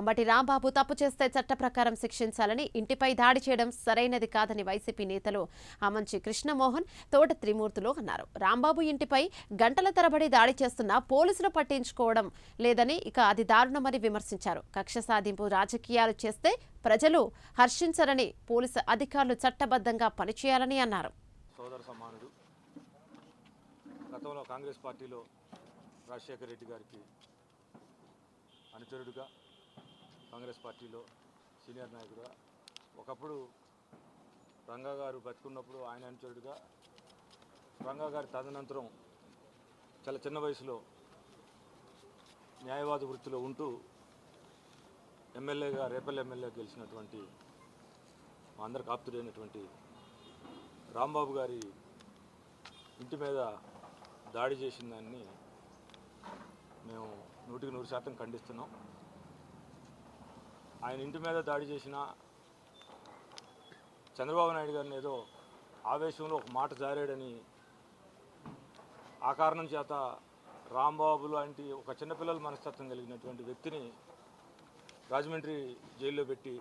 అంబటి రాంబాబు తప్పు చేస్తే చట్ట ప్రకారం శిక్షించాలని ఇంటిపై దాడి చేయడం సరైనది కాదని వైసీపీ నేతలు అమంచి కృష్ణమోహన్ తోట త్రిమూర్తులు అన్నారు. రాంబాబు ఇంటిపై గంటల తరబడి దాడి చేస్తున్నా పోలీసులు పట్టించుకోవడం లేదని ఇక అది దారుణమని విమర్శించారు. కక్ష సాధింపు రాజకీయాలు చేస్తే ప్రజలు హర్షించరని పోలీసు అధికారులు చట్టబద్ధంగా పనిచేయాలని అన్నారు. సోదర సమానుడు గతంలో కాంగ్రెస్ పార్టీలో రాజశేఖర రెడ్డి గారికి అనుచరుడుగా కాంగ్రెస్ పార్టీలో సీనియర్ నాయకుడుగా. ఒకప్పుడు రంగా గారు బతుకున్నప్పుడు ఆయన అనుచరుడుగా. రంగా గారి తదనంతరం చాలా చిన్న వయసులో న్యాయవాద వృత్తిలో ఉంటూ ఎమ్మెల్యేగా రేపల్లి ఎమ్మెల్యే గెలిచినటువంటి మా అందరికి ఆప్తుడైనటువంటి రాంబాబు గారి ఇంటి మీద దాడి చేసిన దాన్ని మేము నూటికి నూరు శాతం ఖండిస్తున్నాం. ఆయన ఇంటి మీద దాడి చేసిన చంద్రబాబు నాయుడు గారిని ఏదో ఆవేశంలో ఒక మాట జారాడని ఆ కారణం చేత రాంబాబు లాంటి ఒక చిన్నపిల్లల మనస్తత్వం కలిగినటువంటి వ్యక్తిని రాజమండ్రి జైల్లో పెట్టి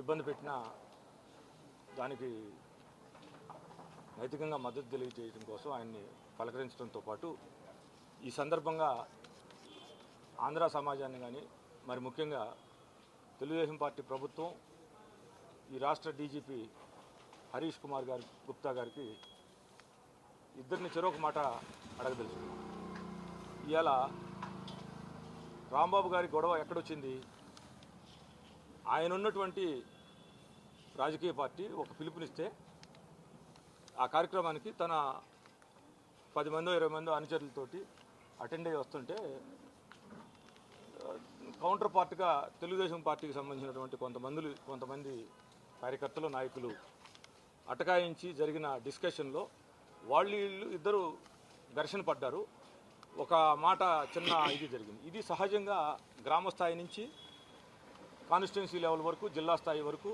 ఇబ్బంది పెట్టిన దానికి నైతికంగా మద్దతు తెలియజేయడం కోసం ఆయన్ని పలకరించడంతో పాటు ఈ సందర్భంగా ఆంధ్ర సమాజాన్ని కానీ మరి ముఖ్యంగా తెలుగుదేశం పార్టీ ప్రభుత్వం ఈ రాష్ట్ర డీజీపీ హరీష్ కుమార్ గారి గుప్తా గారికి ఇద్దరిని చెరొక మాట అడగదలుచుకున్నాం. ఇవాళ రాంబాబు గారి గొడవ ఎక్కడొచ్చింది? ఆయన ఉన్నటువంటి రాజకీయ పార్టీ ఒక పిలుపునిస్తే ఆ కార్యక్రమానికి తన పది మందో ఇరవై మందో అనుచరులతోటి అటెండ్ అయ్యి వస్తుంటే కౌంటర్ పార్ట్గా తెలుగుదేశం పార్టీకి సంబంధించినటువంటి కొంతమంది కొంతమంది కార్యకర్తలు నాయకులు అటకాయించి జరిగిన డిస్కషన్లో వాళ్ళు వీళ్ళు ఇద్దరు ఘర్షణ పడ్డారు. ఒక మాట చిన్న ఇది జరిగింది. ఇది సహజంగా గ్రామ స్థాయి నుంచి కాన్స్టిట్యున్సీ లెవెల్ వరకు జిల్లా స్థాయి వరకు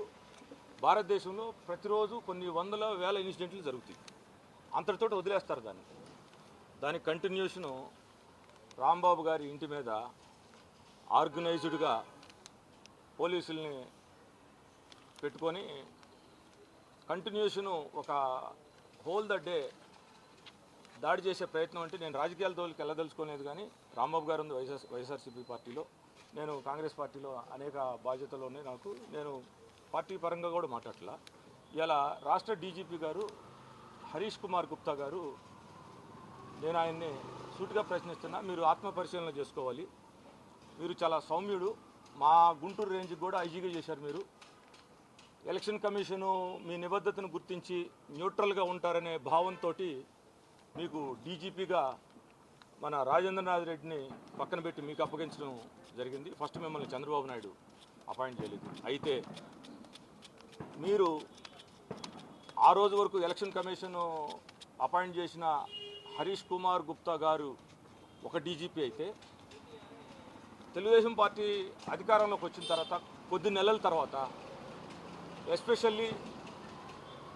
భారతదేశంలో ప్రతిరోజు కొన్ని వందల వేల ఇన్సిడెంట్లు జరుగుతాయి. అంతటితో వదిలేస్తారు దాన్ని. దాని కంటిన్యూషను రాంబాబు గారి ఇంటి మీద ఆర్గనైజ్డ్గా పోలీసుల్ని పెట్టుకొని కంటిన్యూషను ఒక హోల్ ద డే దాడి చేసే ప్రయత్నం అంటే నేను రాజకీయాల తోలికి వెళ్ళదలుచుకోలేదు కానీ రాంబాబు గారు ఉంది వైఎస్ఆర్ వైఎస్ఆర్సీపీ పార్టీలో. నేను కాంగ్రెస్ పార్టీలో అనేక బాధ్యతలు ఉన్నాయి నాకు. నేను పార్టీ పరంగా కూడా మాట్లాడలా ఇలా రాష్ట్ర డీజీపీ గారు హరీష్ కుమార్ గుప్తా గారు నేను ఆయన్ని సూటిగా ప్రశ్నిస్తున్నా మీరు ఆత్మ పరిశీలన చేసుకోవాలి. మీరు చాలా సౌమ్యుడు. మా గుంటూరు రేంజ్కి కూడా ఐజీగా చేశారు మీరు. ఎలక్షన్ కమిషను మీ నిబద్ధతను గుర్తించి న్యూట్రల్గా ఉంటారనే భావంతో మీకు డీజీపీగా మన రాజేంద్రనాథ్ రెడ్డిని పక్కన పెట్టి మీకు అప్పగించడం జరిగింది. ఫస్ట్ మిమ్మల్ని చంద్రబాబు నాయుడు అపాయింట్ చేయలేదు. అయితే మీరు ఆ రోజు వరకు ఎలక్షన్ కమిషన్ అపాయింట్ చేసిన హరీష్ కుమార్ గుప్తా గారు ఒక డీజీపీ అయితే తెలుగుదేశం పార్టీ అధికారంలోకి వచ్చిన తర్వాత కొద్ది నెలల తర్వాత ఎస్పెషల్లీ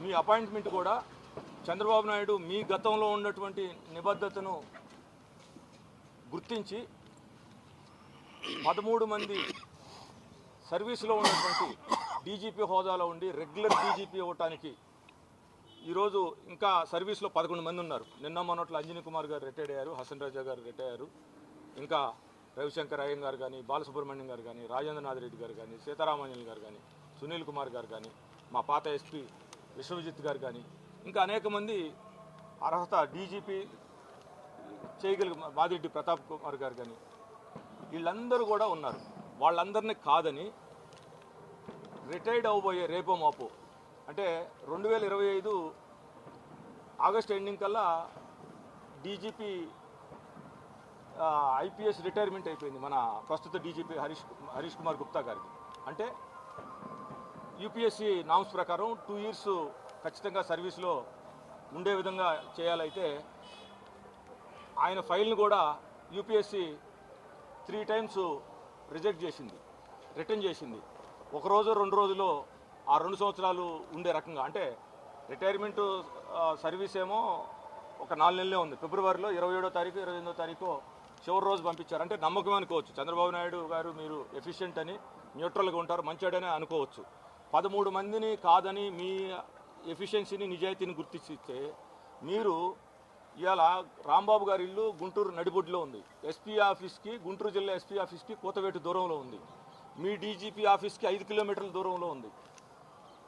మీ అపాయింట్మెంట్ కూడా చంద్రబాబు నాయుడు మీ గతంలో ఉన్నటువంటి నిబద్ధతను గుర్తించి పదమూడు మంది సర్వీసులో ఉన్నటువంటి డీజీపీ హోదాలో ఉండి రెగ్యులర్ డీజీపీ అవ్వటానికి ఈరోజు ఇంకా సర్వీస్లో పదకొండు మంది ఉన్నారు. నిన్న మొన్నట్లో అంజనీ కుమార్ గారు రిటైర్డ్ అయ్యారు హసన్ రాజా గారు రిటైర్ అయ్యారు. ఇంకా రవిశంకర్ అయ్యం గారు కానీ బాలసుబ్రహ్మణ్యం గారు కానీ రాజేంద్రనాథ్ రెడ్డి గారు కానీ సీతారామాంజన్ గారు కానీ సునీల్ కుమార్ గారు కానీ మా పాత ఎస్పీ విశ్వజిత్ గారు కానీ ఇంకా అనేక మంది అర్హత డీజీపీ చేయగలిగి మాదిరెడ్డి ప్రతాప్ కుమార్ గారు కానీ వీళ్ళందరూ కూడా ఉన్నారు. వాళ్ళందరినీ కాదని రిటైర్డ్ అవ్వబోయే రేపో మాపో అంటే రెండు వేల ఇరవై ఐదు ఆగస్ట్ ఎండింగ్ కల్లా డీజీపీ ఐపీఎస్ రిటైర్మెంట్ అయిపోయింది మన ప్రస్తుత డీజీపీ హరీష్ హరీష్ కుమార్ గుప్తా గారికి. అంటే యూపీఎస్సీ నామ్స్ ప్రకారం టూ ఇయర్స్ ఖచ్చితంగా సర్వీస్లో ఉండే విధంగా చేయాలైతే ఆయన ఫైల్ని కూడా యూపీఎస్సీ త్రీ టైమ్స్ రిజెక్ట్ చేసింది రిటర్న్ చేసింది. ఒక రోజు రెండు రోజుల్లో ఆ రెండు సంవత్సరాలు ఉండే రకంగా. అంటే రిటైర్మెంట్ సర్వీస్ ఏమో ఒక నాలుగు నెలలే ఉంది. ఫిబ్రవరిలో ఇరవై ఏడో తారీఖు ఇరవై ఎనిమిదో తారీఖు చివరి రోజు పంపించారు. అంటే నమ్మకం అనుకోవచ్చు. చంద్రబాబు నాయుడు గారు మీరు ఎఫిషియెంట్ అని న్యూట్రల్గా ఉంటారు మంచాడని అనుకోవచ్చు. పదమూడు మందిని కాదని మీ ఎఫిషియన్సీని నిజాయితీని గుర్తిస్తే మీరు ఇవాళ రాంబాబు గారి ఇల్లు గుంటూరు నడిబొడ్డులో ఉంది. ఎస్పీ ఆఫీస్కి గుంటూరు జిల్లా ఎస్పీ ఆఫీస్కి కూతవేటు దూరంలో ఉంది. మీ డీజీపీ ఆఫీస్కి ఐదు కిలోమీటర్ల దూరంలో ఉంది.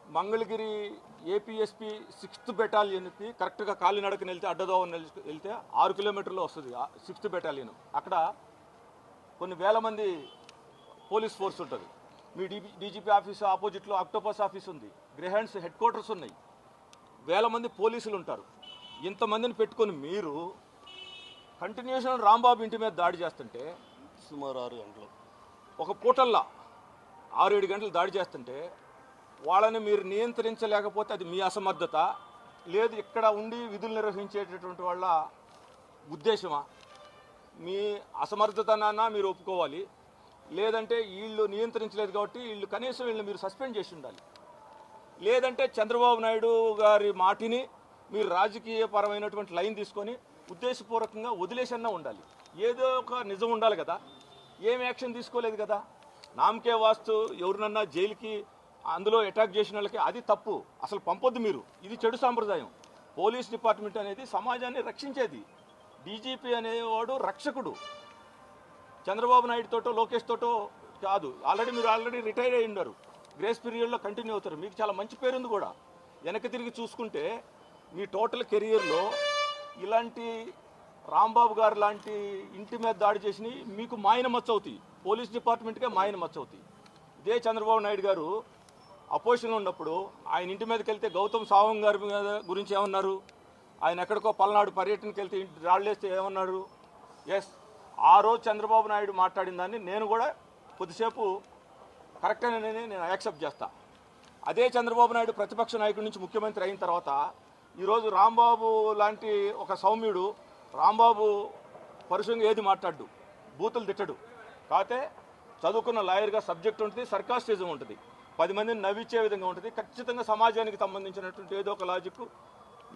మంగళగిరి ఏపీఎస్పీ సిక్స్త్ బెటాలియన్కి కరెక్ట్గా కాలినడకని వెళ్తే అడ్డదోవని వెళ్తే- ఆరు కిలోమీటర్లో వస్తుంది సిక్స్త్ బెటాలియన్. అక్కడ కొన్ని వేల మంది పోలీస్ ఫోర్స్ ఉంటుంది. మీ డీపీ డీజీపీ ఆఫీస్ ఆపోజిట్లో అక్టోపస్ ఆఫీస్ ఉంది. గ్రేహాండ్స్ హెడ్ క్వార్టర్స్ ఉన్నాయి. వేల మంది పోలీసులు ఉంటారు. ఇంతమందిని పెట్టుకొని మీరు కంటిన్యూషన్ రాంబాబు ఇంటి మీద దాడి చేస్తుంటే సుమారు ఆరు గంటలు. ఒక పూటల్లా ఆరు ఏడు గంటలు దాడి చేస్తుంటే వాళ్ళని మీరు నియంత్రించలేకపోతే అది మీ అసమర్థత. లేదు ఇక్కడ ఉండి విధులు నిర్వహించేటటువంటి వాళ్ళ ఉద్దేశమా? మీ అసమర్థతనన్నా మీరు ఒప్పుకోవాలి. లేదంటే వీళ్ళు నియంత్రించలేదు కాబట్టి వీళ్ళు కనీసం వీళ్ళని మీరు సస్పెండ్ చేసి ఉండాలి. లేదంటే చంద్రబాబు నాయుడు గారి మాటిని మీరు రాజకీయపరమైనటువంటి లైన్ తీసుకొని ఉద్దేశపూర్వకంగా వదిలేసన్నా ఉండాలి. ఏదో ఒక నిజం ఉండాలి కదా. ఏం యాక్షన్ తీసుకోలేదు కదా. నామకే వాస్తు ఎవరినన్నా జైలుకి అందులో అటాక్ చేసిన వాళ్ళకి అది తప్పు. అసలు పంపొద్దు మీరు. ఇది చెడు సాంప్రదాయం. పోలీస్ డిపార్ట్మెంట్ అనేది సమాజాన్ని రక్షించేది. డీజీపీ అనేవాడు రక్షకుడు. చంద్రబాబు నాయుడు తోటో లోకేష్ తోటో కాదు. ఆల్రెడీ మీరు ఆల్రెడీ రిటైర్ అయి ఉన్నారు. గ్రేస్ పీరియడ్లో కంటిన్యూ అవుతారు. మీకు చాలా మంచి పేరుంది కూడా. వెనక్కి తిరిగి చూసుకుంటే మీ టోటల్ కెరియర్లో ఇలాంటి రాంబాబు గారు లాంటి ఇంటి మీద దాడి చేసినవి మీకు మాయన మచ్చవుతాయి. పోలీస్ డిపార్ట్మెంట్కే మాయన మచ్చవుతాయి. ఇదే చంద్రబాబు నాయుడు గారు అపోజిషన్లో ఉన్నప్పుడు ఆయన ఇంటి మీదకి వెళ్తే గౌతమ్ సావంగ్ గారి గురించి ఏమన్నారు? ఆయన ఎక్కడికో పల్నాడు పర్యటనకి వెళ్తే ఇంటి రాళ్ళేస్తే ఏమన్నారు? ఎస్ ఆ రోజు చంద్రబాబు నాయుడు మాట్లాడిన దాన్ని నేను కూడా కొద్దిసేపు కరెక్ట్ అని నేను యాక్సెప్ట్ చేస్తా. అదే చంద్రబాబు నాయుడు ప్రతిపక్ష నాయకుడి నుంచి ముఖ్యమంత్రి అయిన తర్వాత ఈరోజు రాంబాబు లాంటి ఒక సౌమ్యుడు రాంబాబు పరుషంగా ఏది మాట్లాడు బూతులు తిట్టడు. కాకపోతే చదువుకున్న లాయర్గా సబ్జెక్ట్ ఉంటుంది సర్కాస్టిజం ఉంటుంది. పది మందిని నవ్వించే విధంగా ఉంటుంది. ఖచ్చితంగా సమాజానికి సంబంధించినటువంటి ఏదో ఒక లాజిక్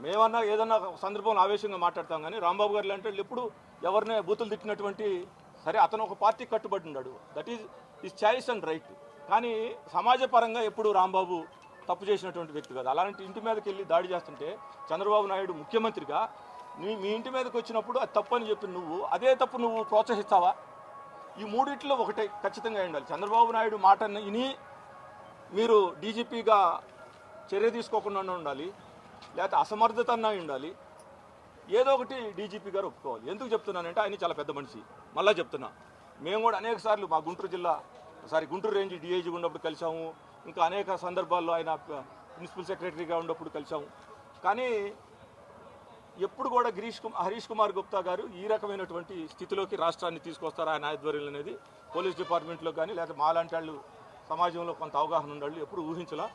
మేమన్నా ఏదన్నా సందర్భంలో ఆవేశంగా మాట్లాడతాం కానీ రాంబాబు గారు లాంటి వాళ్ళు ఎప్పుడు ఎవరినే బూతులు తిట్టినటువంటి సరే అతను ఒక పార్టీ కట్టుబడి ఉన్నాడు. That is is choice and right కానీ సమాజపరంగా ఎప్పుడు రాంబాబు తప్పు చేసినటువంటి వ్యక్తి కాదు. అలాంటి ఇంటి మీదకి వెళ్ళి దాడి చేస్తుంటే చంద్రబాబు నాయుడు ముఖ్యమంత్రిగా నీ మీ ఇంటి మీదకి వచ్చినప్పుడు అది తప్పు అని చెప్పి నువ్వు అదే తప్పు నువ్వు ప్రోత్సహిస్తావా? ఈ మూడిట్లో ఒకటే ఖచ్చితంగా అయి ఉండాలి. చంద్రబాబు నాయుడు మాటని విని మీరు డీజీపీగా చర్య తీసుకోకుండా ఉండాలి లేకపోతే అసమర్థత అన్నా ఉండాలి. ఏదో ఒకటి డీజీపీ గారు ఒప్పుకోవాలి. ఎందుకు చెప్తున్నానంటే ఆయన చాలా పెద్ద మనిషి. మళ్ళీ చెప్తున్నా. మేము కూడా అనేక సార్లు మా గుంటూరు జిల్లా సారీ గుంటూరు రేంజ్ డిఐజీ ఉన్నప్పుడు కలిసాము ఇంకా అనేక సందర్భాల్లో ఆయన ప్రిన్సిపల్ సెక్రటరీగా ఉన్నప్పుడు కలిసాము కానీ ఎప్పుడు కూడా గిరీష్ కుమార్ హరీష్ కుమార్ గుప్తా గారు ఈ రకమైనటువంటి స్థితిలోకి రాష్ట్రాన్ని తీసుకొస్తారు ఆయన ఆధ్వర్యంలో అనేది పోలీస్ డిపార్ట్మెంట్లో కానీ లేకపోతే మాలాంటి వాళ్ళు సమాజంలో కొంత అవగాహన ఉండాలి. ఎప్పుడు ఊహించలా.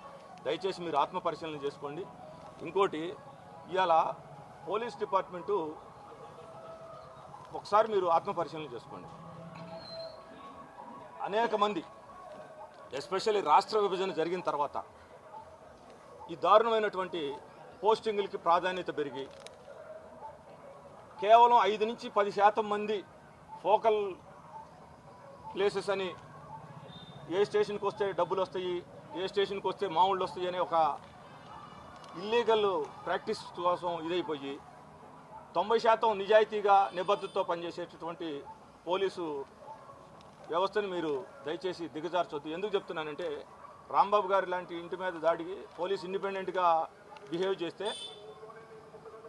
దయచేసి మీరు ఆత్మ పరిశీలన చేసుకోండి. ఇంకోటి ఇవాళ పోలీస్ డిపార్ట్మెంటు ఒకసారి మీరు ఆత్మ పరిశీలన చేసుకోండి. అనేక మంది ఎస్పెషల్లీ రాష్ట్ర విభజన జరిగిన తర్వాత ఈ దారుణమైనటువంటి పోస్టింగులకి ప్రాధాన్యత పెరిగి కేవలం ఐదు నుంచి పది శాతం మంది ఫోకల్ ప్లేసెస్ అని ఏ స్టేషన్కి వస్తే డబ్బులు వస్తాయి ఏ స్టేషన్కి వస్తే మామూళ్ళు వస్తాయి అనే ఒక ఇల్లీగల్ ప్రాక్టీస్ కోసం ఇదైపోయి తొంభై శాతం నిజాయితీగా నిబద్ధతతో పనిచేసేటటువంటి పోలీసు వ్యవస్థను మీరు దయచేసి దిగజార్చొద్దు. ఎందుకు చెప్తున్నానంటే రాంబాబు గారు లాంటి ఇంటి మీద దాడికి పోలీస్ ఇండిపెండెంట్గా బిహేవ్ చేస్తే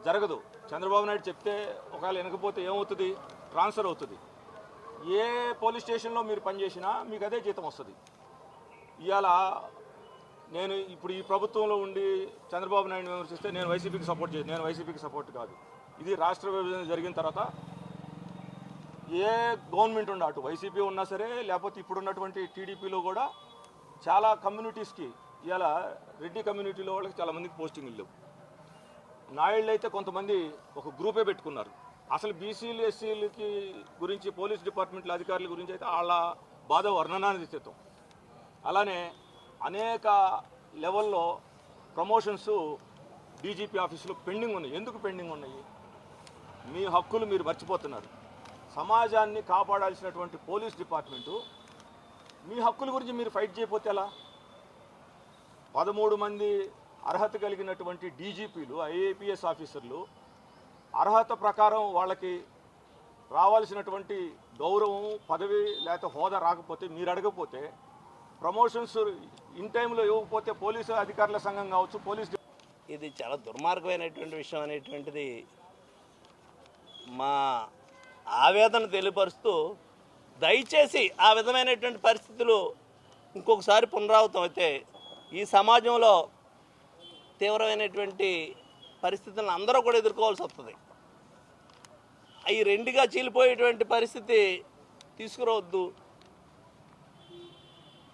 జరగదు. చంద్రబాబు నాయుడు చెప్తే ఒకవేళ వినకపోతే ఏమవుతుంది? ట్రాన్స్ఫర్ అవుతుంది. ఏ పోలీస్ స్టేషన్లో మీరు పనిచేసినా మీకు అదే జీతం వస్తుంది. ఇవాళ నేను ఇప్పుడు ఈ ప్రభుత్వంలో ఉండి చంద్రబాబు నాయుడు విమర్శిస్తే నేను వైసీపీకి సపోర్ట్ చేయను నేను వైసీపీకి సపోర్ట్ కాదు. ఇది రాష్ట్ర విభజన జరిగిన తర్వాత ఏ గవర్నమెంట్ ఉండ అటు వైసీపీ ఉన్నా సరే లేకపోతే ఇప్పుడు ఉన్నటువంటి టీడీపీలో కూడా చాలా కమ్యూనిటీస్కి ఇవాళ రెడ్డి కమ్యూనిటీలో వాళ్ళకి చాలామందికి పోస్టింగ్ పోస్టింగ్లు లేవు. నాయుళ్ళు అయితే కొంతమంది ఒక గ్రూపే పెట్టుకున్నారు. అసలు బీసీలు ఎస్సీలకి గురించి పోలీస్ డిపార్ట్మెంట్ల అధికారుల గురించి అయితే వాళ్ళ బాధ వర్ణనాతీతం అలానే అనేక లెవెల్లో ప్రమోషన్స్ డీజీపీ ఆఫీసులో పెండింగ్ ఉన్నాయి. ఎందుకు పెండింగ్ ఉన్నాయి? మీ హక్కులు మీరు మర్చిపోతున్నారు. సమాజాన్ని కాపాడాల్సినటువంటి పోలీస్ డిపార్ట్మెంటు మీ హక్కుల గురించి మీరు ఫైట్ చేయకపోతే ఎలా? పదమూడు మంది అర్హత కలిగినటువంటి డీజీపీలు ఐఏపీఎస్ ఆఫీసర్లు అర్హత ప్రకారం వాళ్ళకి రావాల్సినటువంటి గౌరవం పదవి లేకపోతే హోదా రాకపోతే మీరు అడగకపోతే ప్రమోషన్స్ ఇన్ టైంలో ఇవ్వకపోతే పోలీసు అధికారుల సంఘం కావచ్చు పోలీస్ ఇది చాలా దుర్మార్గమైనటువంటి విషయం అనేటువంటిది మా ఆవేదన తెలియపరుస్తూ దయచేసి ఆ విధమైనటువంటి పరిస్థితులు ఇంకొకసారి పునరావృతం అయితే ఈ సమాజంలో తీవ్రమైనటువంటి పరిస్థితులను అందరూ కూడా ఎదుర్కోవాల్సి వస్తుంది. ఈ రెండుగా చీలిపోయేటువంటి పరిస్థితి తీసుకురావద్దు.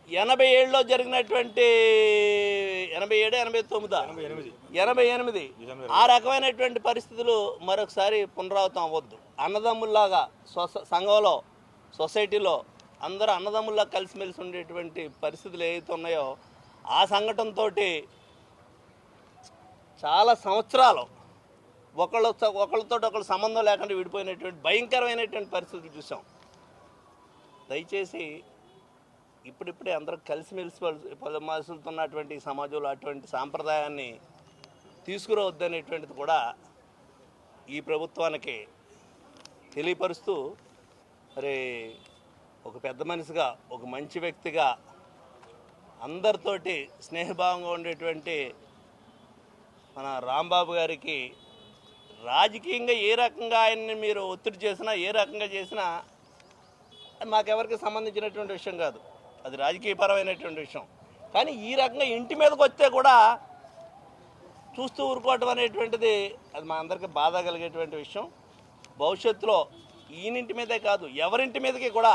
ఎనభై ఏడులో జరిగినటువంటి ఎనభై ఏడు ఎనభై తొమ్మిదా? ఎనభై ఎనిమిది. ఆ రకమైనటువంటి పరిస్థితులు మరొకసారి పునరావృతం అవ్వద్దు. అన్నదమ్ముల్లాగా సొస సంఘంలో సొసైటీలో అందరూ అన్నదమ్ముల్లా కలిసిమెలిసి ఉండేటువంటి పరిస్థితులు ఏవైతే ఉన్నాయో ఆ సంఘటనతో చాలా సంవత్సరాలు ఒకళ్ళు ఒకళ్ళతో ఒకళ్ళు సంబంధం లేకుండా విడిపోయినటువంటి భయంకరమైనటువంటి పరిస్థితులు చూసాం దయచేసి ఇప్పుడిప్పుడే అందరూ కలిసిమెలిసి పలు మసులుతున్నటువంటి సమాజంలో అటువంటి సాంప్రదాయాన్ని తీసుకురావద్దనేటువంటిది కూడా ఈ ప్రభుత్వానికి తెలియపరుస్తూ మరి ఒక పెద్ద మనిషిగా ఒక మంచి వ్యక్తిగా అందరితోటి స్నేహభావంగా ఉండేటువంటి మన రాంబాబు గారికి రాజకీయంగా ఏ రకంగా ఆయన్ని మీరు ఒత్తిడి చేసినా ఏ రకంగా చేసినా మాకెవరికి సంబంధించినటువంటి విషయం కాదు. అది రాజకీయపరమైనటువంటి విషయం. కానీ ఈ రకంగా ఇంటి మీదకి వస్తే కూడా చూస్తూ ఊరుకోవటం అనేటువంటిది అది మా అందరికీ బాధ కలిగేటువంటి విషయం. భవిష్యత్తులో ఈయనింటి మీదే కాదు ఎవరింటి మీదకి కూడా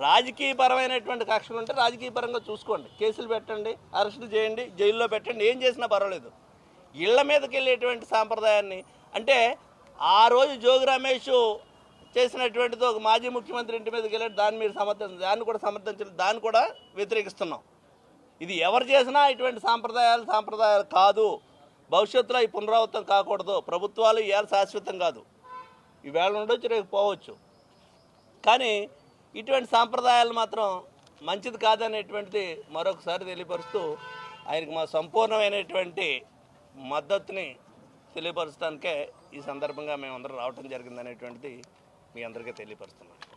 రాజకీయపరమైనటువంటి కక్షలు ఉంటే రాజకీయపరంగా చూసుకోండి. కేసులు పెట్టండి అరెస్టులు చేయండి జైల్లో పెట్టండి ఏం చేసినా పర్వాలేదు. ఇళ్ళ మీదకి వెళ్ళేటువంటి సాంప్రదాయాన్ని. అంటే ఆ రోజు జోగి రమేష్ చేసినటువంటిది ఒక మాజీ ముఖ్యమంత్రి ఇంటి మీదకి వెళ్ళి దాన్ని మీరు సమర్థించ దాన్ని కూడా సమర్థించలేదు దాన్ని కూడా వ్యతిరేకిస్తున్నాం. ఇది ఎవరు చేసినా ఇటువంటి సాంప్రదాయాలు సాంప్రదాయాలు కాదు. భవిష్యత్తులో ఈ పునరావృతం కాకూడదు. ప్రభుత్వాలు ఇవాళ శాశ్వతం కాదు. ఈవేళ ఉండొచ్చు రేపు పోవచ్చు. కానీ ఇటువంటి సాంప్రదాయాలు మాత్రం మంచిది కాదనేటువంటిది మరొకసారి తెలియపరుస్తూ ఆయనకి మా సంపూర్ణమైనటువంటి మద్దతుని తెలియపరచడానికే ఈ సందర్భంగా మేమందరం రావటం జరిగిందనేటువంటిది మీ అందరికీ తెలియపరుస్తున్నాను.